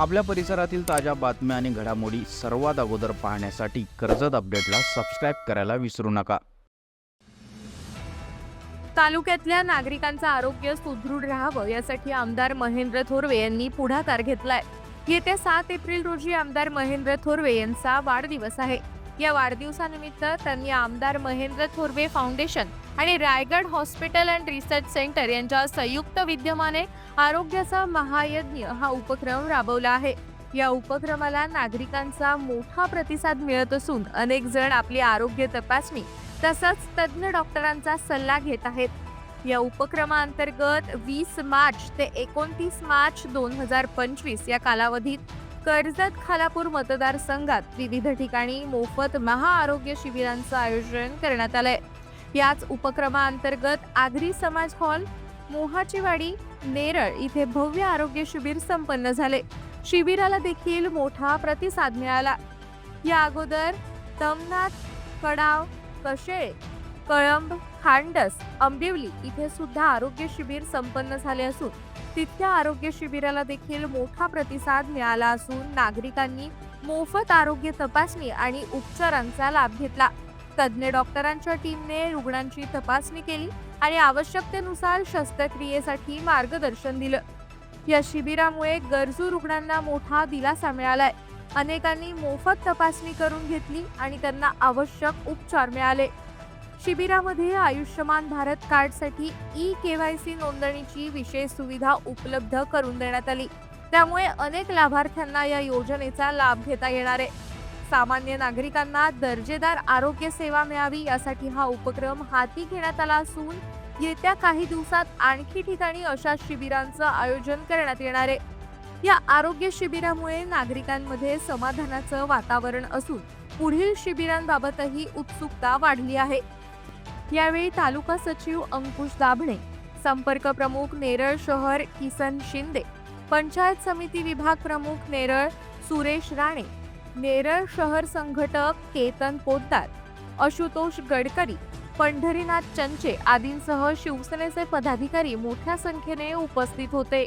आपल्या परिसरातील ताज्या बातम्या आणि घडामोडी सर्वात अगोदर पाहण्यासाठी कर्जत अपडेटला सबस्क्राईब करायला विसरू नका. तालुक्यातल्या नागरिकांचं आरोग्य सुदृढ राहावं यासाठी आमदार महेंद्र थोरवे यांनी पुढाकार घेतलाय. येत्या सात एप्रिल रोजी आमदार महेंद्र थोरवे यांचा वाढदिवस आहे. या वाढदिवसानिमित्त त्यांनी आमदार महेंद्र थोरवे फाउंडेशन आणि Raigad hospital and research centre यांच्या संयुक्त विद्यमाने आरोग्याचा महायज्ञ हा उपक्रम राबवला आहे. या उपक्रमाला नागरिकांचा मोठा प्रतिसाद मिळत असून अनेक जण आपली आरोग्य तपासणी तसंच तज्ज्ञ डॉक्टरांचा सल्ला घेत आहेत. या उपक्रमाअंतर्गत वीस मार्च ते एकोणतीस मार्च दोन हजार पंचवीस या कालावधीत कर्जत खालापूर मतदारसंघात विविध ठिकाणी मोफत महाआरोग्य शिबिरांचं आयोजन करण्यात आलंय. याच उपक्रमाअंतर्गत आगरी समाज हॉल मोहाचीवाडी नेरळ इथे भव्य आरोग्य शिबिर संपन्न झाले. शिबिराला देखील मोठा प्रतिसाद मिळाला. या अगोदर तमनाथ कडाव कशेळे कळंब खांडस आंबिवली इथे सुद्धा आरोग्य शिबिर संपन्न झाले असून तिथल्या आरोग्य शिबिराला देखील मोठा प्रतिसाद मिळाला असून नागरिकांनी मोफत आरोग्य तपासणी आणि उपचारांचा लाभ घेतला. तज्ज्ञ डॉक्टरांच्या टीमने रुग्णांची तपासणी केली आणि आवश्यकतेनुसार शस्त्रक्रियेसाठी मार्गदर्शन दिलं. या शिबिरामुळे गरजू रुग्णांना मोठा दिलासा मिळालाय. अनेकांनी मोफत तपासणी करून घेतली आणि त्यांना आवश्यक उपचार मिळाले. शिबिरामध्ये आयुष्यमान भारत कार्डसाठी ई केवायसी नोंदणीची विशेष सुविधा उपलब्ध करून देण्यात आली. त्यामुळे अनेक लाभार्थ्यांना या योजनेचा लाभ घेता येणार आहे. सामान्य नागरिकांना दर्जेदार आरोग्य सेवा मिळावी यासाठी हा उपक्रम हाती घेण्यात आला असून येत्या काही दिवसात आणखी ठिकाणी अशा शिबिरांचं आयोजन करण्यात येणार आहे. या आरोग्य शिबिरामुळे नागरिकांमध्ये समाधानाचं वातावरण असून पुढील शिबिरांबाबतही उत्सुकता वाढली आहे. यावेळी तालुका सचिव अंकुश दाभणे संपर्क प्रमुख नेरळ शहर किसन शिंदे पंचायत समिती विभाग प्रमुख नेरळ सुरेश राणे नेरळ शहर संघटक केतन पोद्दार आशुतोष गडकरी पंढरीनाथ चंचे आदींसह शिवसेनेचे पदाधिकारी मोठ्या संख्येने उपस्थित होते.